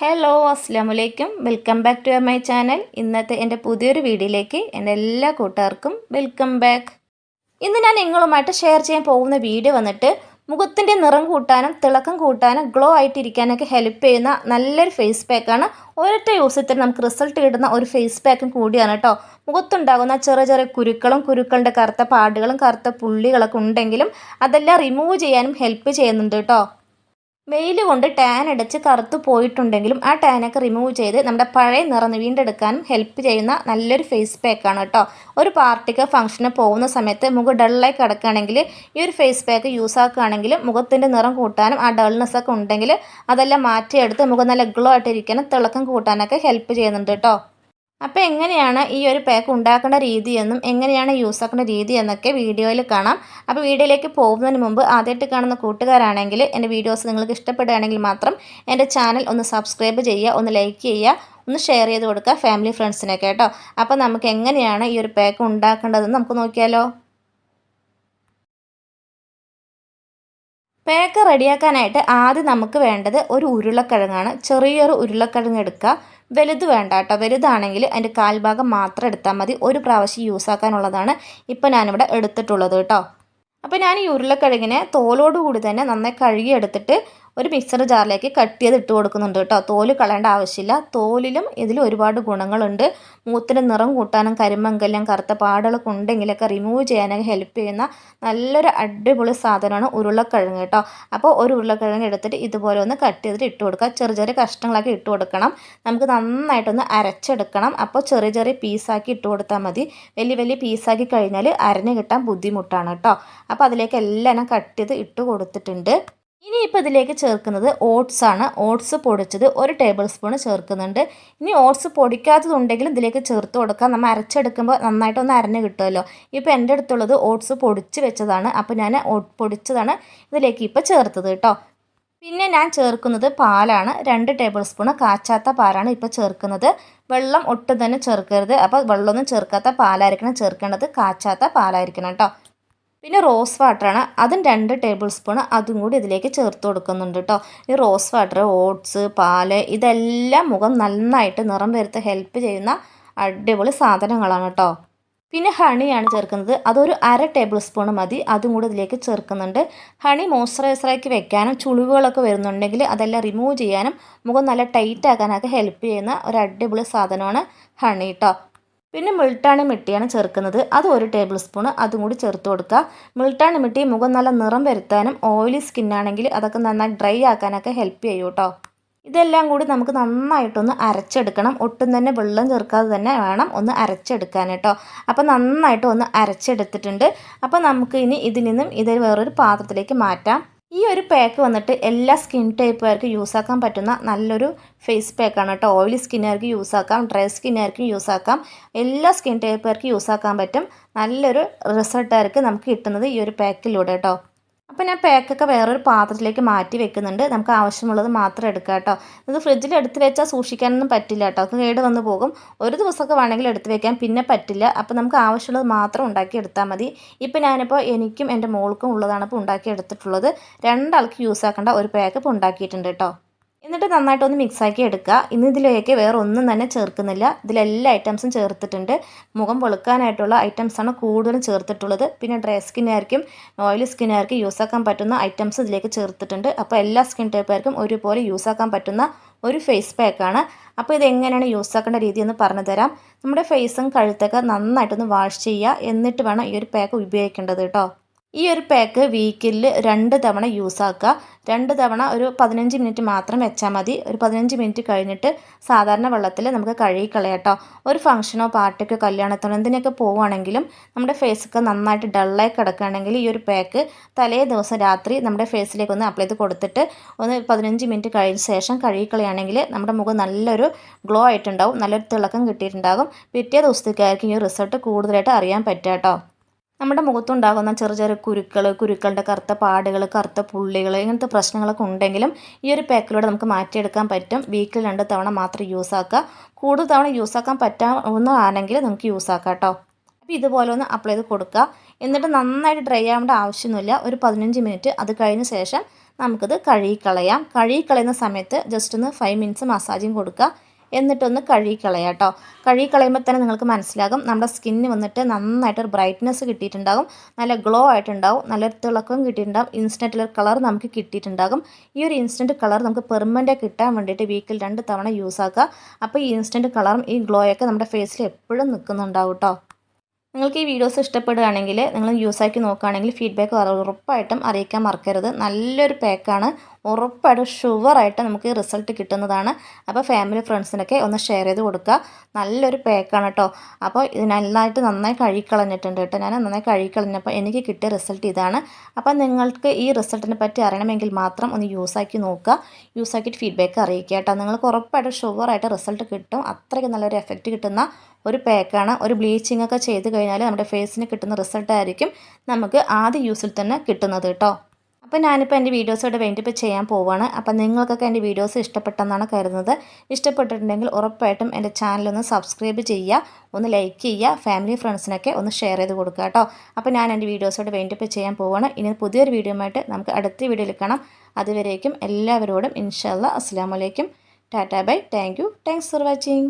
Hello അസ്സാമലൈക്കും welcome back to my channel ഇന്നത്തെ എന്റെ പുതിയൊരു വീഡിയോയിലേക്ക് എന്റെ എല്ലാ കൂട്ടുകാർക്കും വെൽക്കം ബാക്ക് ഇന്ന് ഞാൻ നിങ്ങളുമായിട്ട് ഷെയർ ചെയ്യാൻ പോകുന്ന വീഡിയോ വന്നിട്ട് മുഖത്തിന്റെ നിറം കൂട്ടാനും തിളക്കം കൂട്ടാനും ഗ്ലോ ആയിട്ടിരിക്കാനൊക്കെ ഹെൽപ്പ് ചെയ്യുന്ന നല്ലൊരു ഫേസ് പാക്കാണ് ഒരൊറ്റ യൂസത്തിൽ നമുക്ക് റിസൾട്ട് കിട്ടുന്ന ഒരു ഫേസ് പാക്കും കൂടിയാണ് കേട്ടോ മുഖത്തുണ്ടാകുന്ന ചെറിയ ചെറിയ കുരുക്കളും കുരുക്കളുടെ കറുത്ത പാടുകളും കറുത്ത പുള്ളികളൊക്കെ ഉണ്ടെങ്കിലും അതെല്ലാം റിമൂവ് ചെയ്യാനും ഹെൽപ്പ് ചെയ്യുന്നുണ്ട് കേട്ടോ വെയിൽ കൊണ്ട് ടാൻ അടിച്ച് കറുത്ത് പോയിട്ടുണ്ടെങ്കിലും ആ ടാനൊക്കെ റിമൂവ് ചെയ്ത് നമ്മുടെ പഴയ നിറം വീണ്ടെടുക്കാനും ഹെൽപ്പ് ചെയ്യുന്ന നല്ലൊരു ഫേസ് പാക്കാണ് കേട്ടോ. ഒരു പാർട്ടിക്ക് ഫംഗ്ഷന് പോകുന്ന സമയത്ത് മുഖം ഡള്ളായി കിടക്കുകയാണെങ്കിൽ ഈ ഒരു ഫേസ് പാക്ക് യൂസ് ആക്കുകയാണെങ്കിൽ മുഖത്തിന്റെ നിറം കൂട്ടാനും ആ ഡൾനെസ് ഒക്കെ ഉണ്ടെങ്കിൽ അതെല്ലാം മാറ്റിയെടുത്ത് മുഖം നല്ല ഗ്ലോ ആയിട്ടിരിക്കാനും തിളക്കം കൂട്ടാനൊക്കെ ഹെൽപ്പ് ചെയ്യുന്നുണ്ട് കേട്ടോ. അപ്പോൾ എങ്ങനെയാണ് ഈ ഒരു പാക്ക് ഉണ്ടാക്കേണ്ട രീതിയെന്നും എങ്ങനെയാണ് യൂസ് ആക്കേണ്ട രീതി എന്നൊക്കെ വീഡിയോയിൽ കാണാം. അപ്പോൾ വീഡിയോയിലേക്ക് പോകുന്നതിന് മുമ്പ് ആദ്യമായിട്ട് കാണുന്ന കൂട്ടുകാരാണെങ്കിൽ എന്റെ വീഡിയോസ് നിങ്ങൾക്ക് ഇഷ്ടപ്പെടുകയാണെങ്കിൽ മാത്രം എന്റെ ചാനൽ ഒന്ന് സബ്സ്ക്രൈബ് ചെയ്യുക ഒന്ന് ലൈക്ക് ചെയ്യുക ഒന്ന് ഷെയർ ചെയ്ത് കൊടുക്കുക ഫാമിലി ഫ്രണ്ട്സിനൊക്കെ കേട്ടോ. അപ്പോൾ നമുക്ക് എങ്ങനെയാണ് ഈ ഒരു പാക്ക് ഉണ്ടാക്കേണ്ടതെന്ന് നമുക്ക് നോക്കിയാലോ. പാക്ക് റെഡിയാക്കാനായിട്ട് ആദ്യം നമുക്ക് വേണ്ടത് ഒരു ഉരുളക്കിഴങ്ങാണ്. ചെറിയൊരു ഉരുളക്കിഴങ്ങ് എടുക്കുക. വലുത് വേണ്ട കേട്ടോ. വലുതാണെങ്കിൽ അതിന്റെ കാൽഭാഗം മാത്രം എടുത്താൽ മതി. ഒരു പ്രാവശ്യം യൂസ് ആക്കാനുള്ളതാണ് ഇപ്പോൾ ഞാനിവിടെ എടുത്തിട്ടുള്ളത് കേട്ടോ. അപ്പോൾ ഞാൻ ഈ ഉരുളക്കിഴങ്ങിനെ തോലോടുകൂടി തന്നെ നന്നായി കഴുകി എടുത്തിട്ട് ഒരു മിക്സർ ജാറിലേക്ക് കട്ട് ചെയ്ത് ഇട്ട് കൊടുക്കുന്നുണ്ട് കേട്ടോ. തോൽ കളയേണ്ട ആവശ്യമില്ല. തോലിലും ഇതിൽ ഒരുപാട് ഗുണങ്ങളുണ്ട്. മൂത്തിന് നിറം കൂട്ടാനും കരിമങ്കലം കറുത്ത പാടുകളൊക്കെ ഉണ്ടെങ്കിലൊക്കെ റിമൂവ് ചെയ്യാനൊക്കെ ഹെൽപ്പ് ചെയ്യുന്ന നല്ലൊരു അടിപൊളി സാധനമാണ് ഉരുളക്കിഴങ്ങ് കേട്ടോ. അപ്പോൾ ഒരു ഉരുളക്കിഴങ്ങ് എടുത്തിട്ട് ഇതുപോലെ ഒന്ന് കട്ട് ചെയ്തിട്ട് ഇട്ട് കൊടുക്കുക. ചെറിയ ചെറിയ കഷ്ണങ്ങളാക്കി ഇട്ട് കൊടുക്കണം. നമുക്ക് നന്നായിട്ടൊന്ന് അരച്ചെടുക്കണം. അപ്പോൾ ചെറിയ ചെറിയ പീസാക്കി ഇട്ട് കൊടുത്താൽ മതി. വലിയ വലിയ പീസാക്കി കഴിഞ്ഞാൽ അരഞ്ഞ് കിട്ടാൻ ബുദ്ധിമുട്ടാണ് കേട്ടോ. അപ്പോൾ അതിലേക്ക് എല്ലാം കട്ട് ചെയ്ത് ഇട്ട് കൊടുത്തിട്ടുണ്ട്. ഇനിയിപ്പോൾ ഇതിലേക്ക് ചേർക്കുന്നത് ഓട്സ് ആണ്. ഓട്സ് പൊടിച്ചത് ഒരു ടേബിൾ സ്പൂൺ ചേർക്കുന്നുണ്ട്. ഇനി ഓട്സ് പൊടിക്കാത്തതുണ്ടെങ്കിലും ഇതിലേക്ക് ചേർത്ത് കൊടുക്കാം. നമ്മൾ അരച്ചെടുക്കുമ്പോൾ നന്നായിട്ടൊന്ന് അരഞ്ഞ് കിട്ടുമല്ലോ. ഇപ്പോൾ എന്റെ അടുത്തുള്ളത് ഓട്സ് പൊടിച്ച് വെച്ചതാണ്. അപ്പോൾ ഞാൻ പൊടിച്ചതാണ് ഇതിലേക്ക് ഇപ്പോൾ ചേർത്തത് കേട്ടോ. പിന്നെ ഞാൻ ചേർക്കുന്നത് പാലാണ്. രണ്ട് ടേബിൾ സ്പൂൺ കാച്ചാത്ത പാലാണ് ഇപ്പോൾ ചേർക്കുന്നത്. വെള്ളം ഒട്ടും തന്നെ ചേർക്കരുത്. അപ്പോൾ വെള്ളമൊന്നും ചേർക്കാത്ത പാലായിരിക്കണം ചേർക്കേണ്ടത്. കാച്ചാത്ത പാലായിരിക്കണം കേട്ടോ. പിന്നെ റോസ് വാട്ടറാണ്. അതും രണ്ട് ടേബിൾ സ്പൂൺ അതും കൂടി ഇതിലേക്ക് ചേർത്ത് കൊടുക്കുന്നുണ്ട് കേട്ടോ. ഈ റോസ് വാട്ടർ ഓട്സ് പാൽ ഇതെല്ലാം മുഖം നന്നായിട്ട് നിറം വരുത്ത് ഹെൽപ്പ് ചെയ്യുന്ന അടിപൊളി സാധനങ്ങളാണ് കേട്ടോ. പിന്നെ ഹണിയാണ് ചേർക്കുന്നത്. അതൊരു അര ടേബിൾ സ്പൂൺ മതി. അതും കൂടി ഇതിലേക്ക് ചേർക്കുന്നുണ്ട്. ഹണി മോയ്സ്ചറൈസറാക്കി വെക്കാനും ചുളിവുകളൊക്കെ വരുന്നുണ്ടെങ്കിൽ അതെല്ലാം റിമൂവ് ചെയ്യാനും മുഖം നല്ല ടൈറ്റ് ആക്കാനൊക്കെ ഹെൽപ്പ് ചെയ്യുന്ന ഒരു അടിപൊളി സാധനമാണ് ഹണി കേട്ടോ. പിന്നെ മിൾട്ടാണി മിട്ടിയാണ് ചേർക്കുന്നത്. അത് ഒരു ടേബിൾ സ്പൂൺ അതും കൂടി ചേർത്ത് കൊടുക്കുക. മിൾട്ടാണി മിട്ടി മുഖം നല്ല നിറം വരുത്താനും ഓയിലി ആണെങ്കിൽ അതൊക്കെ നന്നായി ഡ്രൈ ആക്കാനൊക്കെ ഹെൽപ്പ് ചെയ്യും കേട്ടോ ഇതെല്ലാം കൂടി നമുക്ക് നന്നായിട്ടൊന്ന് അരച്ചെടുക്കണം. ഒട്ടും തന്നെ വെള്ളം ചേർക്കാതെ തന്നെ വേണം ഒന്ന് അരച്ചെടുക്കാൻ കേട്ടോ അപ്പോൾ നന്നായിട്ട് ഒന്ന് അരച്ചെടുത്തിട്ടുണ്ട്. അപ്പോൾ നമുക്ക് ഇനി ഇതിൽ നിന്നും ഇത് വേറൊരു പാത്രത്തിലേക്ക് മാറ്റാം. ഈ ഒരു പാക്ക് വന്നിട്ട് എല്ലാ സ്കിൻ ടൈപ്പുകാർക്ക് യൂസ് ആക്കാൻ പറ്റുന്ന നല്ലൊരു ഫേസ് പാക്കാണ് കേട്ടോ. ഓയിലി സ്കിന്നുകാർക്ക് യൂസ് ആക്കാം ഡ്രൈ സ്കിന്നുകാർക്കും യൂസ് ആക്കാം. എല്ലാ സ്കിൻ ടൈപ്പുകാർക്കും യൂസ് ആക്കാൻ പറ്റും. നല്ലൊരു റിസൾട്ടായിരിക്കും നമുക്ക് കിട്ടുന്നത് ഈ ഒരു പാക്കിലൂടെ കേട്ടോ. അപ്പോൾ ഞാൻ പാക്കൊക്കെ വേറൊരു പാത്രത്തിലേക്ക് മാറ്റി വെക്കുന്നുണ്ട്. നമുക്ക് ആവശ്യമുള്ളത് മാത്രം എടുക്കാം കേട്ടോ. ഇത് ഫ്രിഡ്ജിൽ എടുത്ത് വെച്ചാൽ സൂക്ഷിക്കാനൊന്നും പറ്റില്ല കേട്ടോ. അത് കേട് വന്ന് പോകും. ഒരു ദിവസമൊക്കെ വേണമെങ്കിൽ എടുത്ത് വെക്കാൻ പിന്നെ പറ്റില്ല. അപ്പോൾ നമുക്ക് ആവശ്യമുള്ളത് മാത്രം ഉണ്ടാക്കി എടുത്താൽ മതി. ഇപ്പോൾ ഞാനിപ്പോൾ എനിക്കും എന്റെ മോൾക്കും ഉള്ളതാണ് ഇപ്പോൾ ഉണ്ടാക്കി എടുത്തിട്ടുള്ളത്. രണ്ടാൾക്ക് യൂസ് ആക്കേണ്ട ഒരു പാക്ക് ഇപ്പോൾ ഉണ്ടാക്കിയിട്ടുണ്ട് കേട്ടോ. എന്നിട്ട് നന്നായിട്ടൊന്ന് മിക്സാക്കി എടുക്കുക. ഇന്ന് ഇതിലേക്ക് വേറെ ഒന്നും തന്നെ ചേർക്കുന്നില്ല. ഇതിലെല്ലാ ഐറ്റംസും ചേർത്തിട്ടുണ്ട്. മുഖം വെളുക്കാനായിട്ടുള്ള ഐറ്റംസാണ് കൂടുതലും ചേർത്തിട്ടുള്ളത്. പിന്നെ ഡ്രൈ സ്കിന്നുകാർക്കും ഓയിലി സ്കിന്നുകാർക്കും യൂസ് ആക്കാൻ പറ്റുന്ന ഐറ്റംസ് ഇതിലേക്ക് ചേർത്തിട്ടുണ്ട്. അപ്പോൾ എല്ലാ സ്കിൻ ടൈപ്പുകാർക്കും ഒരുപോലെ യൂസ് ആക്കാൻ പറ്റുന്ന ഒരു ഫേസ് പാക്കാണ് അപ്പോൾ ഇത് എങ്ങനെയാണ് യൂസ് ആക്കേണ്ട രീതി എന്ന് പറഞ്ഞു തരാം. നമ്മുടെ ഫേസും കഴുത്തൊക്കെ നന്നായിട്ടൊന്ന് വാഷ് ചെയ്യുക. എന്നിട്ട് വേണം ഈ ഒരു പാക്ക് ഉപയോഗിക്കേണ്ടത് കേട്ടോ. ഈ ഒരു പാക്ക് വീക്കിൽ രണ്ട് തവണ യൂസ് ആക്കുക രണ്ട് തവണ ഒരു പതിനഞ്ച് മിനിറ്റ് മാത്രം വെച്ചാൽ മതി. ഒരു പതിനഞ്ച് മിനിറ്റ് കഴിഞ്ഞിട്ട് സാധാരണ വെള്ളത്തിൽ നമുക്ക് കഴുകി കളയാട്ടോ ഒരു ഫംഗ്ഷനോ പാർട്ടിക്കോ കല്യാണത്തിനോ എന്തിനൊക്കെ പോവുകയാണെങ്കിലും നമ്മുടെ ഫേസൊക്കെ നന്നായിട്ട് ഡള്ളായി കിടക്കുകയാണെങ്കിൽ ഈ ഒരു പാക്ക് തലേ ദിവസം രാത്രി നമ്മുടെ ഫേസിലേക്ക് ഒന്ന് അപ്ലൈ ചെയ്ത് കൊടുത്തിട്ട് ഒന്ന് പതിനഞ്ച് മിനിറ്റ് കഴിഞ്ഞ ശേഷം കഴുകി കളയുകയാണെങ്കിൽ നമ്മുടെ മുഖം നല്ലൊരു ഗ്ലോ ആയിട്ടുണ്ടാവും. നല്ലൊരു തിളക്കം കിട്ടിയിട്ടുണ്ടാകും. പിറ്റേ ദിവസത്തേക്കായിരിക്കും ഈ റിസൾട്ട് കൂടുതലായിട്ട് അറിയാൻ പറ്റുക കേട്ടോ. നമ്മുടെ മുഖത്തുണ്ടാകുന്ന ചെറിയ ചെറിയ കുരുക്കൾ കുരുക്കളുടെ കറുത്ത പാടുകൾ കറുത്ത പുള്ളികൾ ഇങ്ങനത്തെ പ്രശ്നങ്ങളൊക്കെ ഉണ്ടെങ്കിലും ഈ ഒരു പാക്കിലൂടെ നമുക്ക് മാറ്റിയെടുക്കാൻ പറ്റും. വീക്കിൽ രണ്ട് തവണ മാത്രം യൂസ് ആക്കുക. കൂടുതൽ തവണ യൂസ് ആക്കാൻ പറ്റാവുന്നതാണെങ്കിൽ നമുക്ക് യൂസ് ആക്കാം കേട്ടോ. അപ്പോൾ ഇതുപോലെ ഒന്ന് അപ്ലൈ ചെയ്ത് കൊടുക്കുക. എന്നിട്ട് നന്നായിട്ട് ഡ്രൈ ആവേണ്ട ആവശ്യമൊന്നുമില്ല. ഒരു പതിനഞ്ച് മിനിറ്റ് അത് കഴിഞ്ഞ ശേഷം നമുക്കിത് കഴുകിക്കളയാം കഴുകിക്കളയുന്ന സമയത്ത് ജസ്റ്റ് ഒന്ന് ഫൈവ് മിനിറ്റ്സ് മസാജിങ് കൊടുക്കുക. എന്നിട്ടൊന്ന് കഴുകിക്കളയാം കേട്ടോ. കഴുകിക്കളയുമ്പോൾ തന്നെ നിങ്ങൾക്ക് മനസ്സിലാകും. നമ്മുടെ സ്കിന്നിന് വന്നിട്ട് നന്നായിട്ടൊരു ബ്രൈറ്റ്നസ് കിട്ടിയിട്ടുണ്ടാകും. നല്ല ഗ്ലോ ആയിട്ടുണ്ടാവും നല്ല തിളക്കവും കിട്ടിയിട്ടുണ്ടാകും. ഇൻസ്റ്റന്റ് കളർ നമുക്ക് കിട്ടിയിട്ടുണ്ടാകും. ഈ ഒരു ഇൻസ്റ്റന്റ് കളർ നമുക്ക് പെർമനന്റ് കിട്ടാൻ വേണ്ടിയിട്ട് വീക്കിൽ രണ്ട് തവണ യൂസ് ആക്കുക. അപ്പോൾ ഈ ഇൻസ്റ്റന്റ് കളറും ഈ ഗ്ലോയൊക്കെ നമ്മുടെ ഫേസിൽ എപ്പോഴും നിൽക്കുന്നുണ്ടാവും കേട്ടോ. നിങ്ങൾക്ക് ഈ വീഡിയോസ് ഇഷ്ടപ്പെടുകയാണെങ്കിൽ നിങ്ങൾ യൂസ് ആക്കി നോക്കുകയാണെങ്കിൽ ഫീഡ്ബാക്ക് ഉറപ്പായിട്ടും അറിയിക്കാൻ മറക്കരുത്. നല്ലൊരു പാക്കാണ്. ഉറപ്പായിട്ടും ഷുവറായിട്ട് നമുക്ക് ഈ റിസൾട്ട് കിട്ടുന്നതാണ്. അപ്പോൾ ഫാമിലി ഫ്രണ്ട്സിനൊക്കെ ഒന്ന് ഷെയർ ചെയ്ത് കൊടുക്കുക. നല്ലൊരു പാക്കാണ് കേട്ടോ. അപ്പോൾ ഇത് നന്നായിട്ട് നന്നായി കഴുകിക്കളഞ്ഞിട്ടുണ്ട് കേട്ടോ. ഞാൻ നന്നായി കഴുകിക്കളഞ്ഞപ്പോൾ എനിക്ക് കിട്ടിയ റിസൾട്ട് ഇതാണ്. അപ്പോൾ നിങ്ങൾക്ക് ഈ റിസൾട്ടിനെ പറ്റി അറിയണമെങ്കിൽ മാത്രം ഒന്ന് യൂസാക്കി നോക്കുക. യൂസാക്കിയിട്ട് ഫീഡ്ബാക്ക് അറിയിക്കുക കേട്ടോ. നിങ്ങൾക്ക് ഉറപ്പായിട്ടും ഷുവറായിട്ട് റിസൾട്ട് കിട്ടും. അത്രയ്ക്ക് നല്ലൊരു എഫക്റ്റ് കിട്ടുന്ന ഒരു പാക്കാണ് ഒരു ബ്ലീച്ചിങ് ഒക്കെ ചെയ്ത് കഴിഞ്ഞാൽ നമ്മുടെ ഫേസിന് കിട്ടുന്ന റിസൾട്ടായിരിക്കും നമുക്ക് ആദ്യ യൂസിൽ തന്നെ കിട്ടുന്നത് കേട്ടോ. അപ്പോൾ ഞാനിപ്പോൾ എന്റെ വീഡിയോസോടെ വേണ്ടിയിട്ട് ചെയ്യാൻ പോവുകയാണ് അപ്പോൾ നിങ്ങൾക്കൊക്കെ എന്റെ വീഡിയോസ് ഇഷ്ടപ്പെട്ടെന്നാണ് കരുതുന്നത്. ഇഷ്ടപ്പെട്ടിട്ടുണ്ടെങ്കിൽ ഉറപ്പായിട്ടും എന്റെ ചാനലൊന്ന് സബ്സ്ക്രൈബ് ചെയ്യുക ഒന്ന് ലൈക്ക് ചെയ്യുക ഫാമിലി ഫ്രണ്ട്സിനൊക്കെ ഒന്ന് ഷെയർ ചെയ്ത് കൊടുക്കുക കേട്ടോ. അപ്പോൾ ഞാൻ എന്റെ വീഡിയോസോടെ വേണ്ടിയിട്ട് ചെയ്യാൻ പോവുകയാണ് ഇനി പുതിയൊരു വീഡിയോയുമായിട്ട് നമുക്ക് അടുത്ത വീഡിയോയിൽ കാണാം. അതുവരേക്കും എല്ലാവരോടും ഇൻഷാല്ല അസ്സാം വലൈക്കും tata bye thank you. Thanks for watching.